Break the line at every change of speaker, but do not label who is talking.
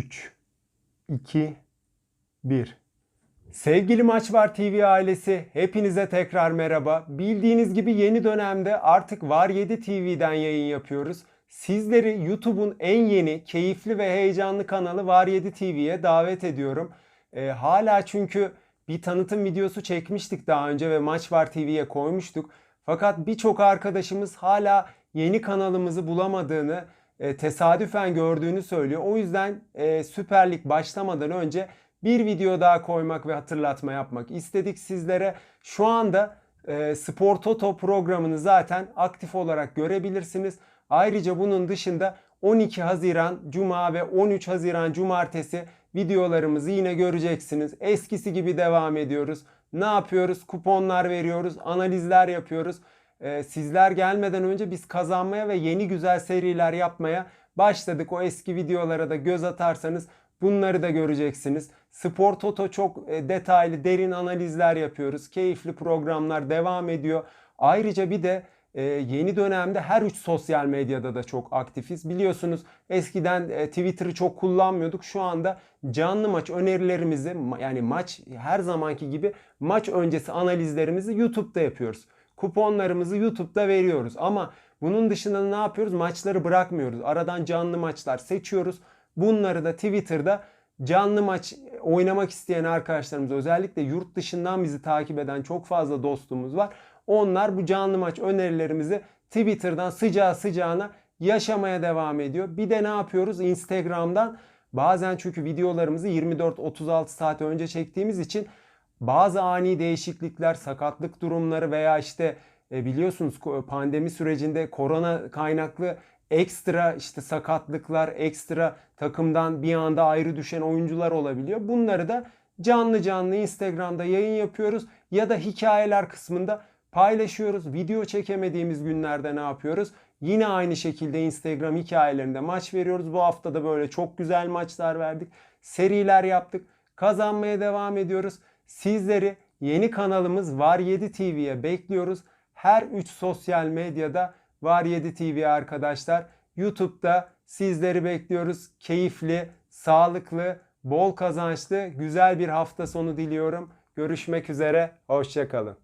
3, 2, 1. Sevgili Maç Var TV ailesi, hepinize tekrar merhaba. Bildiğiniz gibi yeni dönemde artık Var 7 TV'den yayın yapıyoruz. Sizleri YouTube'un en yeni, keyifli ve heyecanlı kanalı Var 7 TV'ye davet ediyorum. Ee, hala çünkü bir tanıtım videosu çekmiştik daha önce ve Maç Var TV'ye koymuştuk. Fakat birçok arkadaşımız hala yeni kanalımızı bulamadığını, e, tesadüfen gördüğünü söylüyor. O yüzden e, Süper Lig başlamadan önce bir video daha koymak ve hatırlatma yapmak istedik sizlere. Şu anda e, Spor Toto programını zaten aktif olarak görebilirsiniz. Ayrıca bunun dışında 12 Haziran Cuma ve 13 Haziran Cumartesi videolarımızı yine göreceksiniz. Eskisi gibi devam ediyoruz. Ne yapıyoruz? Kuponlar veriyoruz, analizler yapıyoruz. Ee, sizler gelmeden önce biz kazanmaya ve yeni güzel seriler yapmaya başladık. O eski videolara da göz atarsanız bunları da göreceksiniz. Spor Toto çok e, detaylı, derin analizler yapıyoruz. Keyifli programlar devam ediyor. Ayrıca bir de e, yeni dönemde her üç sosyal medyada da çok aktifiz. Biliyorsunuz eskiden e, Twitter'ı çok kullanmıyorduk. Şu anda canlı maç önerilerimizi yani maç her zamanki gibi maç öncesi analizlerimizi YouTube'da yapıyoruz. Kuponlarımızı YouTube'da veriyoruz. Ama bunun dışında ne yapıyoruz? Maçları bırakmıyoruz. Aradan canlı maçlar seçiyoruz. Bunları da Twitter'da canlı maç oynamak isteyen arkadaşlarımız özellikle yurt dışından bizi takip eden çok fazla dostumuz var. Onlar bu canlı maç önerilerimizi Twitter'dan sıcağı sıcağına yaşamaya devam ediyor. Bir de ne yapıyoruz? Instagram'dan bazen çünkü videolarımızı 24-36 saat önce çektiğimiz için bazı ani değişiklikler, sakatlık durumları veya işte e, biliyorsunuz pandemi sürecinde korona kaynaklı ekstra işte sakatlıklar, ekstra takımdan bir anda ayrı düşen oyuncular olabiliyor. Bunları da canlı canlı Instagram'da yayın yapıyoruz ya da hikayeler kısmında paylaşıyoruz. Video çekemediğimiz günlerde ne yapıyoruz? Yine aynı şekilde Instagram hikayelerinde maç veriyoruz. Bu hafta da böyle çok güzel maçlar verdik. Seriler yaptık. Kazanmaya devam ediyoruz. Sizleri yeni kanalımız Var 7 TV'ye bekliyoruz. Her 3 sosyal medyada Var 7 TV arkadaşlar. YouTube'da sizleri bekliyoruz. Keyifli, sağlıklı, bol kazançlı, güzel bir hafta sonu diliyorum. Görüşmek üzere, hoşçakalın.